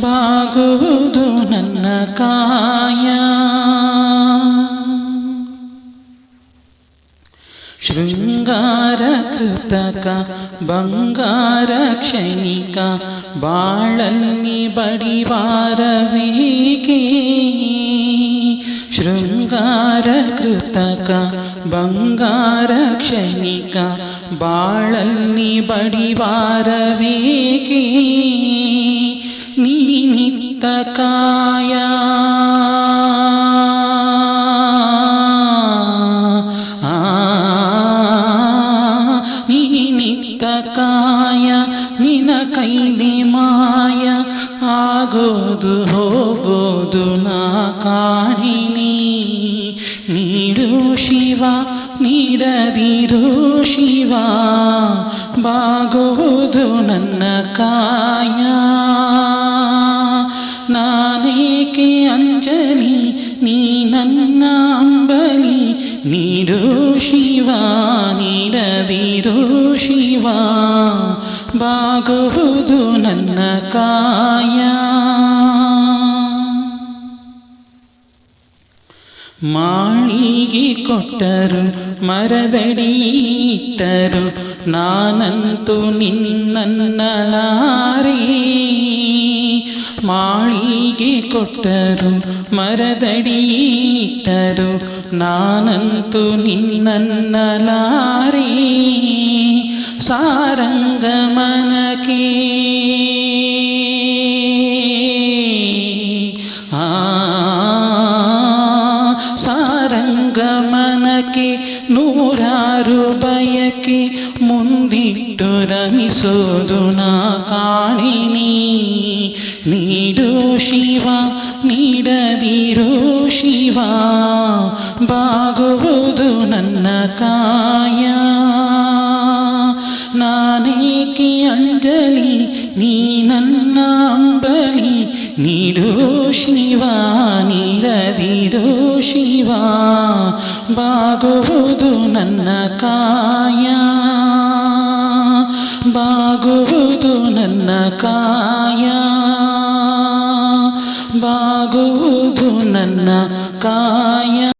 ಬಾಗುವುದು ನನ್ನ ಕಾಯ ಶೃಂಗಾರ ಕೃತಕ ಬಂಗಾರ ಕ್ಷಣಿಕ ಬಾಳಲ್ಲಿ ಬಡಿವಾರವೇಕೆ ಶೃಂಗಾರ ಕೃತಕ ಬಂಗಾರ ಕ್ಷಣಿಕ ಬಾಳಲ್ಲಿ ಬಡಿವಾರವೇಕೆ ನೀನಿತ್ತ ಕಾಯ ಆ ನೀನಿತ್ತ ಕಾಯ ನಿನ ಕೈಲಿ ಮಾಯ ಆಗೋದು ಹೋಗೋದು ನಾ ಕಾಣಿನಿ ನೀಡು ಶಿವ ನೀಡದಿರು ಶಿವ ಬಾಗುವುದು ನನ್ನ ಕಾಯ ನಾನೇಕೆ ಅಂಜಲಿ, ನೀ ನನ್ನ ಅಂಬಲಿ, ನೀಡು ಶಿವ ನೀಡದಿರು ಶಿವ. ಬಾಗುವುದು ನನ್ನ ಕಾಯ. ಮಾಳಿಗೆ ಕೊಟ್ಟರು, ಮರದಡಿ ಇಟ್ಟರು, ನಾನಂತೂ ನಿನ್ನನ್ನಲಾರೆ. ಮಾಳಿಗೆ ಕೊಟ್ಟರು ಮರದಡಿ ಇಟ್ಟರು ನಿನ್ನನ್ನಲಾರಿ ಸಾರಂಗ ಸಾರಂಗಮನಕ್ಕೆ. ಆ ಸಾರಂಗಮನಕ್ಕೆ ನೂರಾರು ಬಯಕೆ ಮುಂದಿಟ್ಟು ರಮಿಸೋದು ನಾ ಕಾಣಿನಿ. ನೀಡು ಶಿವ, ನೀಡದಿರು ಶಿವ, ಬಾಗುವುದು ನನ್ನ ಕಾಯ. ನಾನೇಕೆ ಅಂಜಲಿ, ನೀ ನನ್ನ ಅಂಬಲಿ, ನೀಡು ಶಿವ ನೀಡದಿರು ಶಿವ ಬಾಗುವುದು ನನ್ನ ಕಾಯ. ಬಾಗುವುದು ನನ್ನ ಕಾಯ. ಬಾಗುವುದು ನನ್ನ ಕಾಯ.